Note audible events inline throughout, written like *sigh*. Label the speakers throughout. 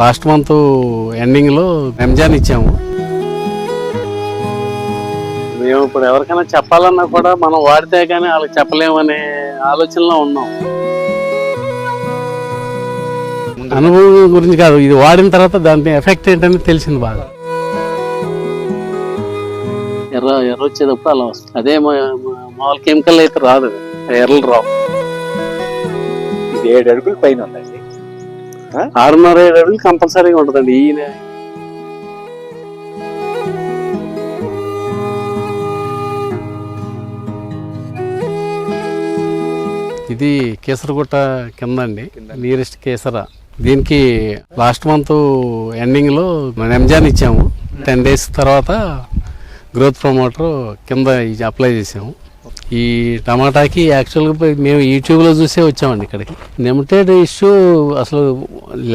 Speaker 1: Last month ఎండింగ్లో రంజాన్ ఇచ్చాము. మేము ఇప్పుడు ఎవరికైనా చెప్పాలన్నా కూడా మనం వాడితే కానీ వాళ్ళకి చెప్పలేమనే ఆలోచనలో ఉన్నాం. అనుభవం గురించి కాదు ఇది వాడిన తర్వాత దాని ఎఫెక్ట్ ఏంటని తెలిసింది బాగా. ఎర్ర ఎర్ర వచ్చేటప్పుడు అలా వస్తుంది. అదే మామూలు కెమికల్ అయితే రాదు. ఎర్రలు రావు.
Speaker 2: ఇది ఏడు అడుగుల పైన ఉందండి
Speaker 1: ఆరున్నర ఏడు అడుగులు కంపల్సరీగా ఉంటుందండి ఈయన. ఇది కేసరగుట్ట కింద అండి నియరెస్ట్ కేసర. దీనికి లాస్ట్ మంత్ ఎండింగ్లో రంజాన్ ఇచ్చాము. టెన్ డేస్ తర్వాత గ్రోత్ ప్రమోటర్ కింద ఇది అప్లై చేసాము. ఈ టమాటాకి యాక్చువల్గా మేము యూట్యూబ్లో చూసే వచ్చామండి ఇక్కడికి. నెమిటెడ్ ఇష్యూ అసలు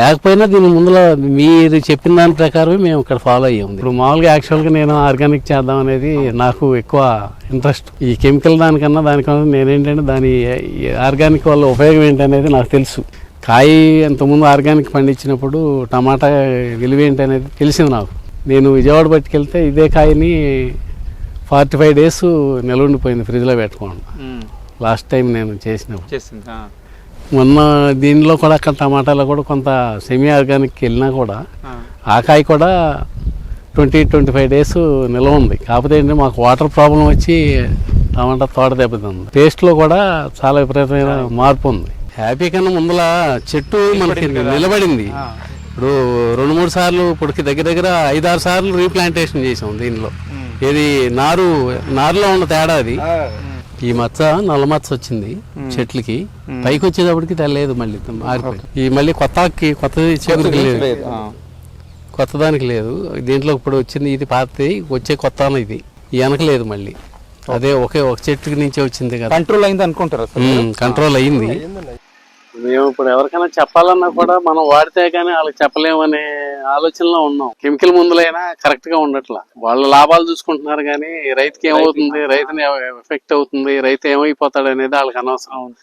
Speaker 1: లేకపోయినా దీని ముందర మీరు చెప్పిన దాని ప్రకారమే మేము ఇక్కడ ఫాలో అయ్యాము ఇప్పుడు మామూలుగా యాక్చువల్గా నేను ఆర్గానిక్ చేద్దాం అనేది నాకు ఎక్కువ ఇంట్రెస్ట్. ఈ కెమికల్ దానికన్నా దానికన్నా నేనేంటంటే దాని ఆర్గానిక్ వల్ల ఉపయోగం ఏంటనేది నాకు తెలుసు. కాయ అంతకుముందు ఆర్గానిక్ పండించినప్పుడు టమాటా విలువ ఏంటి అనేది తెలిసింది నాకు. నేను విజయవాడ పట్టుకెళ్తే ఇదే కాయని ఫార్టీ ఫైవ్ డేస్ నిల్వ ఉండిపోయింది ఫ్రిడ్జ్లో పెట్టుకోండి లాస్ట్ టైం నేను చేసినప్పుడు.
Speaker 2: ఆ.
Speaker 1: మొన్న దీనిలో కూడా అక్కడ టమాటాలో కూడా కొంత సెమీ ఆర్గానిక్ వెళ్ళినా కూడా
Speaker 2: ఆ.
Speaker 1: ఆ కాయ కూడా ట్వంటీ ట్వంటీ ఫైవ్ డేస్ నిల్వ ఉంది కాకపోతే ఏంటంటే మాకు వాటర్ ప్రాబ్లం వచ్చి టమాటా తోట దెబ్బతింది. టేస్ట్లో కూడా చాలా విపరీతమైన మార్పు ఉంది. హ్యాపీ కన్నా ముందల చెట్టు మనకి నిలబడింది. ఇప్పుడు రెండు మూడు సార్లు ఇప్పటికి దగ్గర దగ్గర ఐదారు సార్లు రీప్లాంటేషన్ చేసాం దీనిలో. ఇది నారు నారులో ఉన్న తేడా అది. ఈ మచ్చ నల్ల మచ్చ వచ్చింది చెట్లకి. పైకి వచ్చేటప్పటికి తెల్లలేదు మళ్ళీ మారిపోయింది. ఈ మళ్ళీ కొత్త ఆకుకి కొత్తది చిగురికి లేదు. కొత్త దానికి లేదు. దీంట్లో ఇప్పుడు వచ్చింది ఇది పాతది వచ్చే కొత్త ఇది. ఈ వెనక లేదు మళ్ళీ. అదే ఒకే ఒక చెట్టుకి నుంచే వచ్చింది కదా.
Speaker 2: కంట్రోల్ అయింది అనుకుంటారు
Speaker 1: కంట్రోల్ అయ్యింది మేము ఇప్పుడు ఎవరికైనా చెప్పాలన్నా కూడా మనం వాడితే కానీ వాళ్ళకి చెప్పలేమనే ఆలోచనలో ఉన్నాం. కెమికల్ మందులైనా కరెక్ట్గా ఉండట్లా. వాళ్ళ లాభాలు చూసుకుంటున్నారు కానీ రైతుకి ఏమవుతుంది? రైతుని ఎఫెక్ట్ అవుతుంది. రైతు ఏమైపోతాడు అనేది వాళ్ళకి అనవసరం.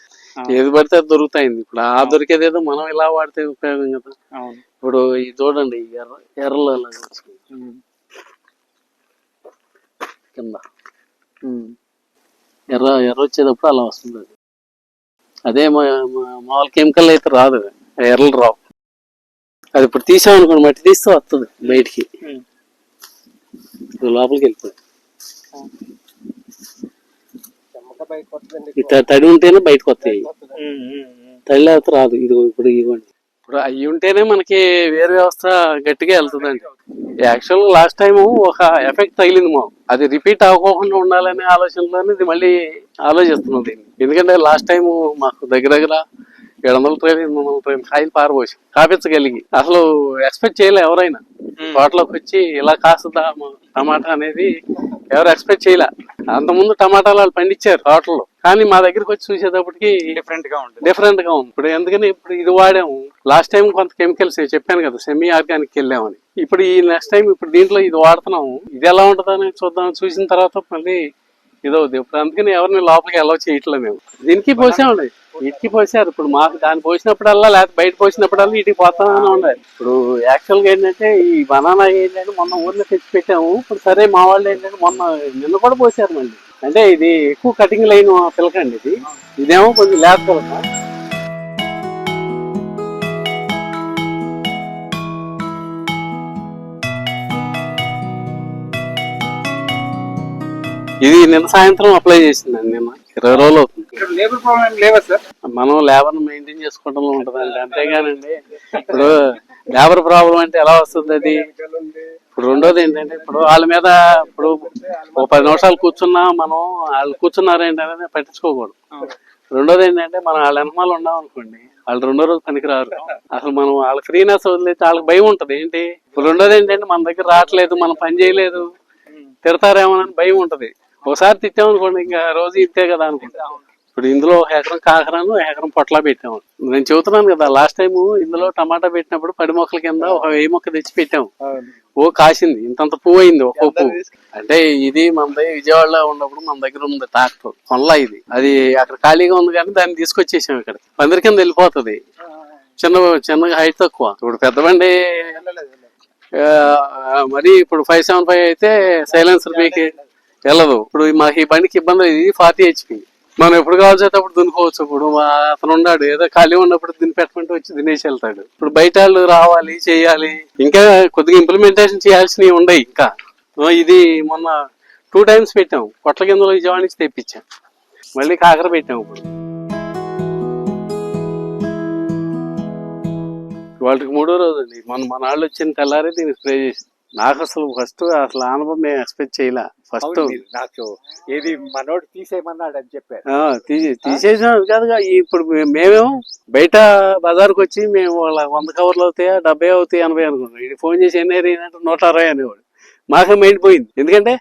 Speaker 1: ఏది పడితే అది దొరుకుతాయింది. ఇప్పుడు ఆ దొరికేదేదో మనం ఇలా వాడితే ఉపయోగం కదా. ఇప్పుడు ఇది చూడండి ఈ ఎర్ర ఎర్రలో. కింద. ఎర్ర ఎర్ర వచ్చేటప్పుడు అలా వస్తుంది అది మామూలు కెమికల్ అయితే రాదు. ఎర్రలు రావు. అది ఇప్పుడు తీసామనుకోండి మట్టి తీస్తే వస్తుంది బయటికి. లోపలికి త- తడి ఉంటేనే బయటకు వస్తాయి. తడి లేకపోతే రాదు. ఇది ఇప్పుడు ఇవ్వండి ఇప్పుడు అవి ఉంటేనే మనకి వేరు వ్యవస్థ గట్టిగా వెళ్తుందండి. యాక్చువల్ లాస్ట్ టైం ఒక ఎఫెక్ట్ తగిలింది మాకు. అది రిపీట్ అవ్వకుండా ఉండాలనే ఆలోచనలోనే ఇది మళ్ళీ ఆలోచిస్తున్నాం దీన్ని. ఎందుకంటే లాస్ట్ టైం మాకు దగ్గర దగ్గర ఏడు వందల ట్రైన్ ఎనిమిది వందల ట్రైన్ కాయలు పారబోసి. కాపించగలిగి. అసలు ఎక్స్పెక్ట్ చేయలే ఎవరైనా. తోటలోకి వచ్చి ఇలా కాస్తుందా మా- టమాటా అనేది ఎవరు ఎక్స్పెక్ట్ చేయలే. అంతకుముందు టమాటాలు వాళ్ళు పండించారు తోటలో కానీ మా దగ్గరికి వచ్చి చూసేటప్పటికి
Speaker 2: డిఫరెంట్గా ఉంటుంది.
Speaker 1: డిఫరెంట్గా ఉంది. ఇప్పుడు ఎందుకని ఇప్పుడు ఇది వాడాము. లాస్ట్ టైం కొంత కెమికల్స్ చెప్పాను కదా సెమీ ఆర్గానిక్ వెళ్ళామని. ఇప్పుడు ఈ నెక్స్ట్ టైం ఇప్పుడు దీంట్లో ఇది వాడుతున్నాము. ఇది ఎలా ఉంటుందని చూద్దాం. చూసిన తర్వాత మళ్ళీ ఇదవుద్ది ఇప్పుడు అందుకని ఎవరిని లోపలికి ఎలా చేయట్లేదు మేము. దీనికి పోసామండి. వీటికి పోసారు. ఇప్పుడు మాకు దాన్ని పోసినప్పుడల్లా లేకపోతే బయట పోసినప్పుడల్లా వీటికి పోతానే ఉండాలి ఇప్పుడు యాక్చువల్గా ఏంటంటే ఈ బనానా ఏంటంటే మొన్న ఊర్లో తెచ్చి పెట్టాము. ఇప్పుడు సరే మా వాళ్ళు ఏంటంటే మొన్న నిన్న కూడా పోసారు మళ్ళీ. అంటే ఇది ఎక్కువ కటింగ్ లైన్ పిలకండి ఇది. ఇదేమో కొంచెం లేత పిలక ఇది నిన్న సాయంత్రం అప్లై చేసిందండి నిన్న. ఇరవై రోజులు అవుతుంది.
Speaker 2: లేబర్ ప్రాబ్లం లేవా సార్?
Speaker 1: మనం లేబర్ మెయింటైన్ చేసుకోవడంలో ఉంటదండి అంతేగానండి. ఇప్పుడు లేబర్ ప్రాబ్లం అంటే ఎలా వస్తుంది అది? ఇప్పుడు రెండోది ఏంటంటే ఇప్పుడు వాళ్ళ మీద ఇప్పుడు ఒక పది నిమిషాలు కూర్చున్నా మనం వాళ్ళు కూర్చున్నారు ఏంటనేది పట్టించుకోకూడదు. రెండోది ఏంటంటే మనం వాళ్ళ వెనకాల ఉన్నాం అనుకోండి వాళ్ళు రెండో రోజు పనికిరారు. అసలు మనం వాళ్ళ ఫ్రీనెస్ వదిలేస్తే వాళ్ళకి భయం ఉంటది. ఏంటి? ఇప్పుడు రెండోది ఏంటంటే మన దగ్గర రావట్లేదు మనం పని చేయలేదు తిడతారేమోనని భయం ఉంటది. ఒకసారి తిట్టామనుకోండి ఇంకా రోజు ఇంతే కదా అనుకుంటాం. ఇప్పుడు ఇందులో ఒక ఎకరం కాకరాను ఒక ఎకరం పొట్ల పెట్టాము. నేను చెబుతున్నాను కదా లాస్ట్ టైం ఇందులో టమాటా పెట్టినప్పుడు పడి మొక్కల కింద ఒక వెయ్యి మొక్క తెచ్చి పెట్టాము. ఓ కాసింది ఇంతంత పువ్వు అయింది ఒక్కో పువ్వు. అంటే ఇది మన దగ్గర విజయవాడలో ఉన్నప్పుడు మన దగ్గర ఉంది ట్రాక్టర్ కొనలా ఇది. అది అక్కడ ఖాళీగా ఉంది కానీ దాన్ని తీసుకొచ్చేసాం ఇక్కడ. పందిరి కింద వెళ్ళిపోతుంది. చిన్న చిన్నగా హైట్ తక్కువ. ఇప్పుడు పెద్ద బండి మరి ఇప్పుడు ఫైవ్ సెవెన్ ఫైవ్ అయితే సైలెన్సర్ మీకు వెళ్ళదు. ఇప్పుడు మాకు ఈ బండికి ఇబ్బంది ఇది ఫార్టీ హెచ్పి మనం ఎప్పుడు కావాల్సి అప్పుడు దున్నుకోవచ్చు ఇప్పుడు. మా అతను ఉన్నాడు ఏదో ఖాళీ ఉన్నప్పుడు దీన్ని పెట్టమంటే వచ్చి తినేసి వెళ్తాడు. ఇప్పుడు బయట వాళ్ళు రావాలి చేయాలి. ఇంకా కొద్దిగా ఇంప్లిమెంటేషన్ చేయాల్సినవి ఉన్నాయి ఇంకా. ఇది మొన్న టూ టైమ్స్ పెట్టాం. కొట్ల కిందలో విజయవాడ నుంచి తెప్పించాం. మళ్ళీ కాకర పెట్టాం ఇప్పుడు. వాళ్ళకి మూడో రోజు అండి. మన మన వాళ్ళు వచ్చిన తెల్లారే దీన్ని స్ప్రే చేసి నాకు అసలు ఫస్ట్ అసలు ఆనందం మేము ఎక్స్పెక్ట్ చేయలే. ఫస్ట్
Speaker 3: నాకు ఏది మనోడు తీసేయమన్నాడు అని చెప్పారు.
Speaker 1: తీసి తీసేసాం కాదుగా ఈ ఇప్పుడు మేమేమో బయట బజార్కి వచ్చి మేము వాళ్ళ వంద కవర్లు అవుతాయా డెబ్బై అవుతాయి ఎనభై అనుకున్నాం. ఇది ఫోన్ చేసి ఎన్ని అయినాయంటే నూట అరవై అనేవాడు. మాకే మైండ్ పోయింది. ఎందుకంటే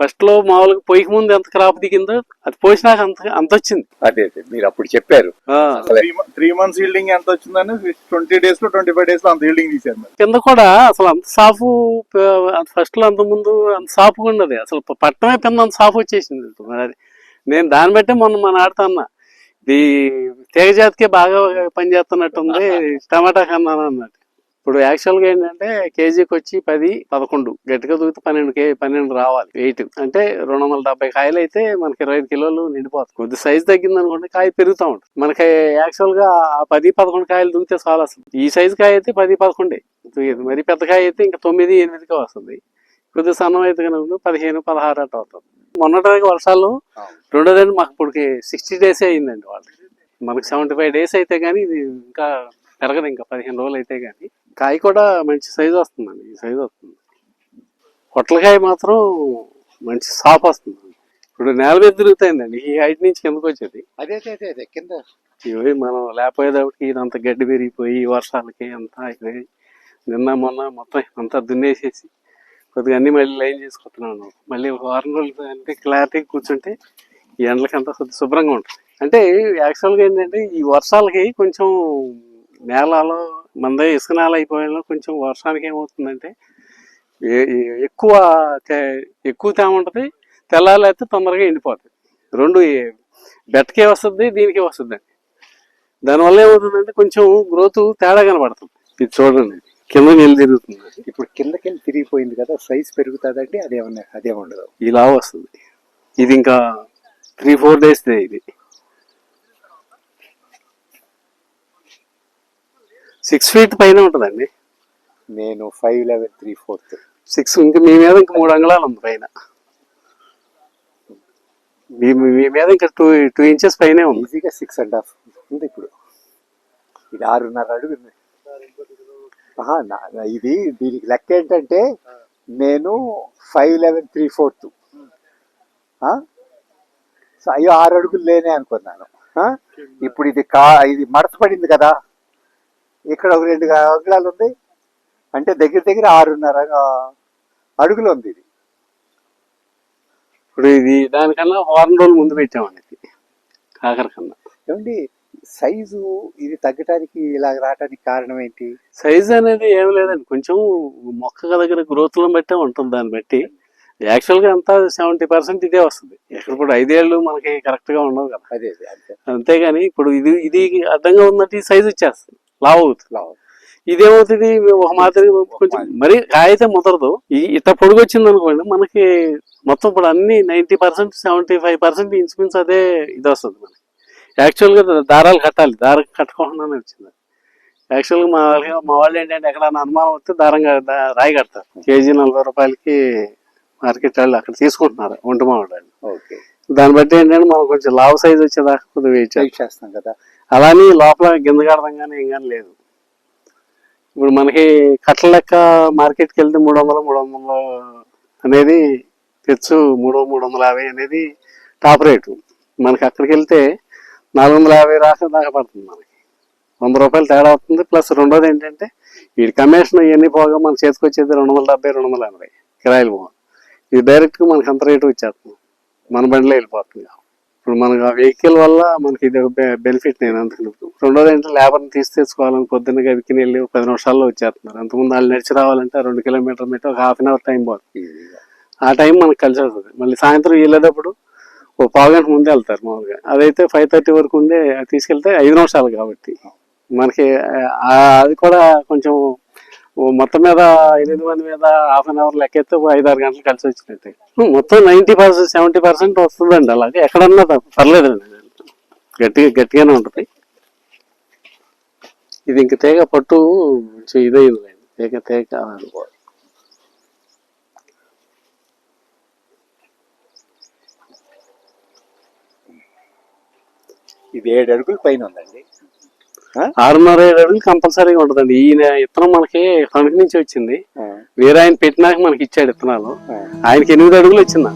Speaker 1: ఫస్ట్లో మామూలుగా పొయ్యికి ముందు ఎంత క్రాప్ దిగిందో అది పోసినాక అంత అంత వచ్చింది.
Speaker 3: అదే అదే మీరు అప్పుడు చెప్పారు.
Speaker 1: ఆ,
Speaker 2: త్రీ మంత్స్ హీల్డింగ్ ఎంత వచ్చిందని ట్వంటీ డేస్లో ట్వంటీ ఫైవ్ డేస్లో అంత హీల్డింగ్ తీశారు మరి.
Speaker 1: కింద కూడా అసలు అంత సాఫ్ ఫస్ట్లో అంత ముందు అంత సాఫ్గా ఉన్నది అసలు పట్టమే కింద అంత సాఫ్ వచ్చేసింది అది. నేను దాన్ని బట్టే మొన్న మన ఆడుతా అన్నా. ఇది తీగ జాతికే బాగా పనిచేస్తున్నట్టుంది *laughs* టమాటా కన్నా అన్నట్టు. ఇప్పుడు యాక్చువల్గా ఏంటంటే కేజీకి వచ్చి పది పదకొండు. గట్టిగా దూకితే పన్నెండు కే పన్నెండు రావాలి. వెయిట్ అంటే రెండు వందల డెబ్బై కాయలు అయితే మనకి ఇరవై ఐదు కిలోలు నిండిపోతుంది కొద్ది సైజ్ తగ్గింది అనుకోండి కాయ పెరుగుతూ ఉంటుంది. మనకి యాక్చువల్గా ఆ పది పదకొండు కాయలు దూకితే చాలా వస్తుంది ఈ సైజ్ కాయ అయితే పది పదకొండే. దూకేది. మరి పెద్ద కాయ అయితే ఇంకా తొమ్మిది ఎనిమిదిగా వస్తుంది. కొద్దిగా సన్నం అయితే కనుక పదిహేను పదహారు అట్లా అవుతుంది. మొన్నటి వర్షాలు రెండోదండి మాకు ఇప్పటికి సిక్స్టీ డేస్ అయిందండి వాళ్ళకి. మనకి సెవెంటీ ఫైవ్ డేస్ అయితే కానీ ఇది ఇంకా పెరగదు. ఇంకా పదిహేను రోజులు అయితే కానీ కాయ కూడా మంచి సైజు వస్తుందండి. ఈ సైజు వస్తుంది. పొట్లకాయ మాత్రం మంచి సాఫ్ వస్తుంది. ఇప్పుడు నేల మీద తిరుగుతాయిందండి ఈ హైట్ నుంచి కిందకు వచ్చేది.
Speaker 3: అదే అదే అదే అదే. కింద.
Speaker 1: ఇవి మనం లేకపోయేటప్పటికి ఇదంతా గడ్డి పెరిగిపోయి వర్షాలకి అంతా అయిపోయి నిన్న మొన్న మొత్తం అంతా దున్నేసేసి కొద్దిగా అన్ని మళ్ళీ లైన్ చేసుకుంటున్నాను. మళ్ళీ వారం రోజులు అంటే క్లారిటీ కూర్చుంటే ఈ ఎండలకి అంతా కొద్దిగా శుభ్రంగా ఉంటుంది. అంటే యాక్చువల్గా ఏంటంటే ఈ వర్షాలకి కొంచెం నేలలో మంద ఇసుక నేల అయిపోయిన కొంచెం వర్షానికి ఏమవుతుందంటే ఎక్కువ ఎక్కువ తేమ ఉంటుంది తెల్లాలి అయితే తొందరగా ఎండిపోతుంది. రెండు బెట్టకే వస్తుంది దీనికి వస్తుంది. దానివల్ల ఏమవుతుందంటే కొంచెం గ్రోత్ తేడా కనబడుతుంది. ఇది చూడండి కింద నీళ్ళు తిరుగుతుంది.
Speaker 3: ఇప్పుడు కిందకెళ్ళి తిరిగిపోయింది కదా సైజ్ పెరుగుతుందండి అదేమన్నా అదేముండదు
Speaker 1: ఇలా వస్తుంది. ఇది ఇంకా త్రీ ఫోర్ డేస్ ఇది. సిక్స్ ఫీట్ పైన ఉంటుందండి.
Speaker 3: నేను five eleven three fourth
Speaker 1: six ఇంకా మీ మీద ఇంకా మూడు అంగుళాలు ఉంది పైన. మీ మీ మీద ఇంకా టూ టూ ఇంచెస్ పైనే ఉంది.
Speaker 3: ఈజీగా సిక్స్ అండ్ హాఫ్ ఉంది ఇప్పుడు. ఇది ఆరున్నర అడుగు ఇది దీనికి లెక్క ఏంటంటే నేను ఫైవ్ లెవెన్ త్రీ ఫోర్త్ అయ్యో ఆరు అడుగులు లేనే అనుకున్నాను? ఇప్పుడు ఇది కా ఇది మడత పడింది కదా. ఇక్కడ ఒక రెండు అంగుళాలు ఉంది అంటే దగ్గర దగ్గర ఆరున్నర అడుగులు ఉంది ఇది.
Speaker 1: ఇప్పుడు ఇది దానికన్నా వారం రోజులు ముందు పెట్టామండి ఇది. కాకర కన్నా
Speaker 3: ఏమండి సైజు ఇది తగ్గటానికి ఇలా రావడానికి కారణం ఏంటి?
Speaker 1: సైజ్ అనేది ఏం లేదండి. కొంచెం మొక్క దగ్గర గ్రోత్లో బట్టే ఉంటుంది దాన్ని బట్టి. యాక్చువల్గా అంతా సెవెంటీ పర్సెంట్ ఇదే వస్తుంది. ఎక్కడ ఇప్పుడు ఐదేళ్ళు మనకి కరెక్ట్గా ఉండవు కదా.
Speaker 3: అదే అదే అంతే.
Speaker 1: అంతేగాని ఇప్పుడు ఇది ఇది అడ్డంగా ఉన్నట్టు సైజ్ వచ్చేస్తుంది. లావ్ అవుతుంది
Speaker 3: లావు.
Speaker 1: ఇదేమవుతుంది ఒక మాదిరి కొంచెం మరి కాయ అయితే ముదరదు. ఈ ఇట్లా పొడుగు వచ్చింది అనుకోండి మనకి మొత్తం ఇప్పుడు అన్ని ninety percent seventy five percent ఇన్స్పిన్స్ అదే ఇది వస్తుంది మనకి. యాక్చువల్గా దారాలు కట్టాలి. దారం కట్టుకోకుండానే వచ్చింది. యాక్చువల్గా మా వాళ్ళకి మా వాళ్ళు ఏంటంటే ఎక్కడైనా అనుమానం వస్తే దారం రాయి కడతారు. కేజీ నలభై రూపాయలకి మార్కెట్ వాళ్ళు అక్కడ తీసుకుంటున్నారు ఒంటి మామిడి
Speaker 3: ఓకే.
Speaker 1: దాన్ని బట్టి ఏంటంటే మనం కొంచెం లావ్ సైజ్ వచ్చేదాకా చేయాలి
Speaker 3: వెయిట్ చేస్తాం కదా.
Speaker 1: అలానే లోపల గింజ కడదాం కానీ ఏం కానీ లేదు. ఇప్పుడు మనకి కట్టల లెక్క మార్కెట్కి వెళ్తే మూడు వందలు మూడు వందలు అనేది తెచ్చు మూడు మూడు వందల యాభై అనేది టాప్ రేటు. మనకి అక్కడికి వెళ్తే నాలుగు వందల యాభై రాక దాకా పడుతుంది మనకి. వంద రూపాయలు తేడా అవుతుంది ప్లస్ రెండోది ఏంటంటే వీడి కమిషన్ ఇవన్నీ పోగా మన చేతికి వచ్చేది రెండు వందల డెబ్బై రెండు వందల ఎనభై కిరాయిలు పో ఇది డైరెక్ట్గా మనకి అంత రేటు వచ్చేస్తుంది. మన బండిలో వెళ్ళిపోతుంది. ఇప్పుడు మనకు ఆ వెహికల్ వల్ల మనకి ఇది ఒక బెనిఫిట్ నేను అందుకని రెండోది ఏంటంటే లేబర్ని తీసి తెచ్చుకోవాలని పొద్దున్న గదికి వెళ్ళి పది నిమిషాల్లో వచ్చేస్తున్నారు. అంతకుముందు వాళ్ళు నడిచి రావాలంటే రెండు కిలోమీటర్ మీటర్ ఒక హాఫ్ అన్ అవర్ టైం పోతుంది ఆ టైం మనకు కలిసి వస్తుంది. మళ్ళీ సాయంత్రం వెళ్ళేటప్పుడు ఓ పావు గంట ముందే వెళ్తారు మామూలుగా. అదైతే ఫైవ్ థర్టీ వరకు ఉండే అది తీసుకెళ్తే ఐదు నిమిషాలు కాబట్టి. మనకి అది కూడా కొంచెం మొత్తం మీద ఎనిమిది మంది మీద హాఫ్ అన్ అవర్ లెక్కెత్తే ఓ ఐదు ఆరు గంటలు కలిసి వచ్చినట్టు. మొత్తం నైంటీ పర్సెంట్ సెవెంటీ పర్సెంట్ వస్తుందండి అలాగే. ఎక్కడన్నా పర్లేదండి గట్టిగా గట్టిగానే ఉంటుంది. ఇది ఇంక తేగ పట్టు కొంచెం ఇదైంది తీగ తేగ
Speaker 3: ఇది ఏడు అడుగుల పైన ఉందండి.
Speaker 1: ఆరున్నర ఏడు అడుగులు కంపల్సరీగా ఉంటుందండి. ఈయన ఇత్తనం మనకి తణుకు నుంచి వచ్చింది. వేరే ఆయన పెట్టినాక మనకి ఇచ్చాడు ఇత్తనాలు. ఆయనకి ఎనిమిది అడుగులు వచ్చిందా